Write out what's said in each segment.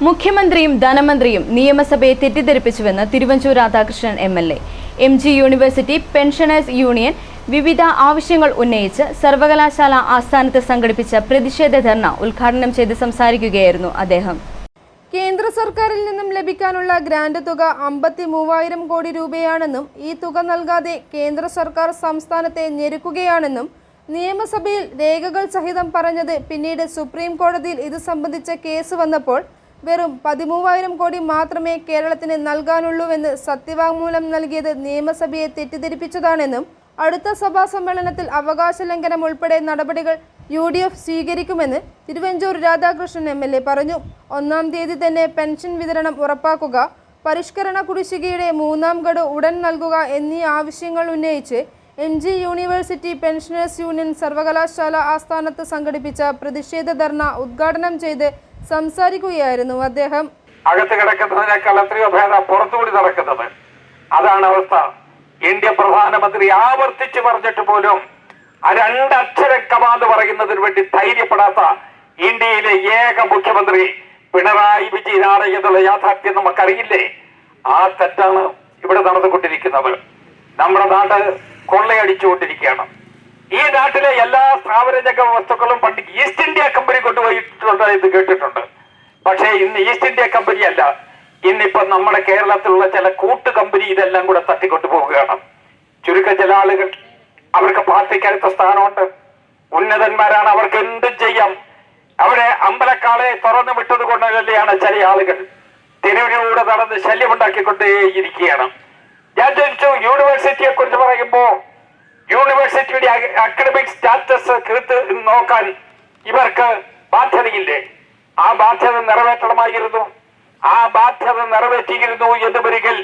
മുഖ്യമന്ത്രിയും ധനമന്ത്രിയും നിയമസഭയെ തെറ്റിദ്ധരിപ്പിച്ചുവെന്ന് Thiruvanchoor Radhakrishnan M L A. M G university pensioners union വിവിധ ആവശ്യങ്ങൾ ഉന്നയിച്ച് സർവകലാശാല ആസ്ഥാനത്ത് സംഘടിപ്പിച്ച പ്രതിഷേധ ധർണ ഉദ്ഘാടനം ചെയ്ത് സംസാരിക്കുകയായിരുന്നു അദ്ദേഹം. കേന്ദ്ര സർക്കാരിൽ നിന്നും ലഭിക്കാനുള്ള ഗ്രാന്റ് തുക അമ്പത്തി മൂവായിരം കോടി രൂപയാണെന്നും ഈ തുക നൽകാതെ കേന്ദ്ര സർക്കാർ സംസ്ഥാനത്തെ ഞെരുക്കുകയാണെന്നും നിയമസഭയിൽ രേഖകൾ സഹിതം പറഞ്ഞത് പിന്നീട് സുപ്രീം കോടതിയിൽ ഇത് സംബന്ധിച്ച കേസ് വന്നപ്പോൾ വെറും പതിമൂവായിരം കോടി മാത്രമേ കേരളത്തിന് നൽകാനുള്ളൂവെന്ന് സത്യവാങ്മൂലം നൽകിയത് നിയമസഭയെ തെറ്റിദ്ധരിപ്പിച്ചതാണെന്നും അടുത്ത സഭാ സമ്മേളനത്തിൽ അവകാശ ലംഘനം ഉൾപ്പെടെ നടപടികൾ യു ഡി എഫ് സ്വീകരിക്കുമെന്ന് Thiruvanchoor Radhakrishnan M L A പറഞ്ഞു. ഒന്നാം തീയതി തന്നെ പെൻഷൻ വിതരണം ഉറപ്പാക്കുക പരിഷ്കരണ കുടിശ്ശികയുടെ മൂന്നാം ഗഡു ഉടൻ നൽകുക എന്നീ ആവശ്യങ്ങൾ ഉന്നയിച്ച് M G university pensioners union സർവകലാശാല ആസ്ഥാനത്ത് സംഘടിപ്പിച്ച പ്രതിഷേധ ധർണ ഉദ്ഘാടനം ചെയ്ത് സംസാരിക്കുകയായിരുന്നു അദ്ദേഹം. അകത്ത് കിടക്കുന്നതിനേക്കാൾ എത്രയോ ഭേദ പുറത്തുകൂടി നടക്കുന്നത്. അതാണ് അവസ്ഥ. ഇന്ത്യ പ്രധാനമന്ത്രി ആവർത്തിച്ച് പറഞ്ഞിട്ട് പോലും ആ രണ്ടക്ഷര കമാന്ന് പറയുന്നതിന് വേണ്ടി ധൈര്യപ്പെടാത്ത ഇന്ത്യയിലെ ഏക മുഖ്യമന്ത്രി പിണറായി വിജയനാണ് എന്നുള്ള യാഥാർത്ഥ്യം നമുക്കറിയില്ലേ? ആ തെറ്റാണ് ഇവിടെ നടന്നുകൊണ്ടിരിക്കുന്നത്. നമ്മുടെ നാട് കൊള്ളയടിച്ചുകൊണ്ടിരിക്കുകയാണ്. ഈ നാട്ടിലെ എല്ലാ സ്ഥാപനജക വസ്തുക്കളും പണ്ട് ഈസ്റ്റ് ഇന്ത്യ കമ്പനി കൊണ്ടുപോയിട്ടുണ്ട് ഇത് കേട്ടിട്ടുണ്ട്. പക്ഷേ ഇന്ന് ഈസ്റ്റ് ഇന്ത്യ കമ്പനി അല്ല. ഇന്നിപ്പോ നമ്മുടെ കേരളത്തിലുള്ള ചില കൂട്ടു കമ്പനി ഇതെല്ലാം കൂടെ തട്ടിക്കൊണ്ടു പോവുകയാണ് ചുരുക്കം ചില ആളുകൾ അവർക്ക് പാർട്ടിക്കടുത്ത സ്ഥാനമുണ്ട്. ഉന്നതന്മാരാണ് അവർക്ക് എന്തും ചെയ്യാം. അവരെ അമ്പലക്കാളെ തുറന്നു വിട്ടത് കൊണ്ടല്ലാണ് ചില ആളുകൾ തെരുവിലൂടെ നടന്ന് ശല്യമുണ്ടാക്കിക്കൊണ്ടേയിരിക്കുകയാണ് ഞാൻ ചോദിച്ചു യൂണിവേഴ്സിറ്റിയെ കുറിച്ച് പറയുമ്പോ യൂണിവേഴ്സിറ്റിയുടെ അക്കാഡമിക് സ്റ്റാറ്റസ് കീർത്ത് നോക്കാൻ ഇവർക്ക് ബാധ്യതയില്ലേ? ആ ബാധ്യത നിറവേറ്റണമായിരുന്നു. ആ ബാധ്യത നിറവേറ്റിയിരുന്നു എന്ന് വരികിൽ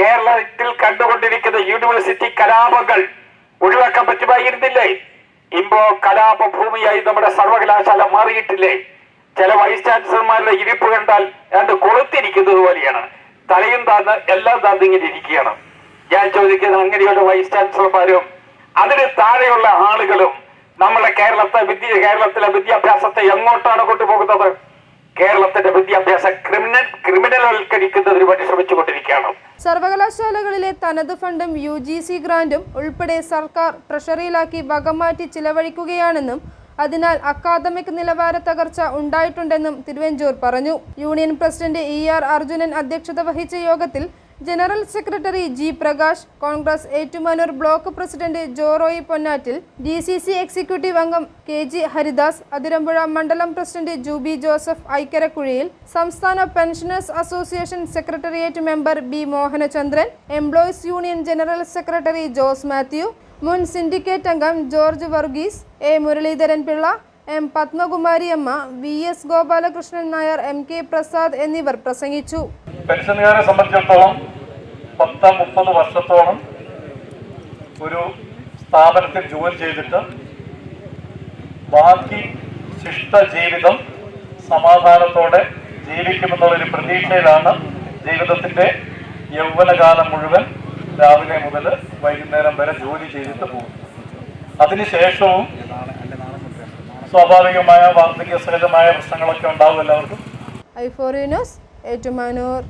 കേരളത്തിൽ കണ്ടുകൊണ്ടിരിക്കുന്ന യൂണിവേഴ്സിറ്റി കലാപങ്ങൾ ഒഴിവാക്കാൻ പറ്റുമായിരുന്നില്ലേ ഇമ്പോ കലാപ ഭൂമിയായി നമ്മുടെ സർവകലാശാല മാറിയിട്ടില്ലേ? ചില വൈസ് ചാൻസലർമാരുടെ ഇരിപ്പ് കണ്ടാൽ രണ്ട് കൊളുത്തിരിക്കുന്നത് പോലെയാണ്. തലയും താന്ന് എല്ലാം താന്നിങ്ങനെ ഇരിക്കുകയാണ്. ഞാൻ ചോദിക്കുന്നത് അങ്ങനെയുള്ള വൈസ് ചാൻസലർമാരും അതിന് താഴെയുള്ള ആളുകളും നമ്മുടെ കേരളത്തെ വിദ്യ കേരളത്തിലെ വിദ്യാഭ്യാസത്തെ എങ്ങോട്ടാണ് കൊണ്ടുപോകുന്നത്? കേരളത്തിന്റെ വിദ്യാഭ്യാസ ക്രിമിനൽ ക്രിമിനൽവൽക്കരിക്കുന്നതിന് വേണ്ടി ശ്രമിച്ചുകൊണ്ടിരിക്കുകയാണ്. സർവകലാശാലകളിലെ തനത് ഫണ്ടും യു ജി സി ഗ്രാന്റും ഉൾപ്പെടെ സർക്കാർ ട്രഷറിയിലാക്കി വകമാറ്റി ചിലവഴിക്കുകയാണെന്നും അതിനാൽ അക്കാദമിക് നിലവാര തകർച്ച ഉണ്ടായിട്ടുണ്ടെന്നും തിരുവഞ്ചൂർ പറഞ്ഞു. Union president E R Arjunan അധ്യക്ഷത വഹിച്ച യോഗത്തിൽ general secretary G Prakash Congress Ettumanoor block president Joroy Ponnattil D C C executive അംഗം കെ ജി ഹരിദാസ് അതിരമ്പുഴ മണ്ഡലം പ്രസിഡന്റ് ജൂബി ജോസഫ് ഐക്കരക്കുഴിയിൽ സംസ്ഥാന pensioners association secretariat member B Mohanachandran employees union general secretary Jose Mathew മുൻ syndicate അംഗം George Varghese A Muraleedharan Pillai M Padmakumariamma V S Gopalakrishnan Nair M K Prasad എന്നിവർ പ്രസംഗിച്ചു. പെൻഷനുകാരെ സംബന്ധിച്ചിടത്തോളം പത്ത് മുപ്പത് വർഷത്തോളം ഒരു സ്ഥാപനത്തിൽ ജോലി ചെയ്തിട്ട് ബാക്കി ശിഷ്ട ജീവിതം സമാധാനത്തോടെ ജീവിക്കുമെന്നുള്ളൊരു പ്രതീക്ഷയിലാണ് ജീവിതത്തിന്റെ യൗവനകാലം മുഴുവൻ രാവിലെ മുതൽ വൈകുന്നേരം വരെ ജോലി ചെയ്തിട്ട് പോകും അതിനുശേഷവും സ്വാഭാവികമായ വാർദ്ധക്യ സഹജമായ പ്രശ്നങ്ങളൊക്കെ ഉണ്ടാവും എല്ലാവർക്കും. I four news Ettumanoor.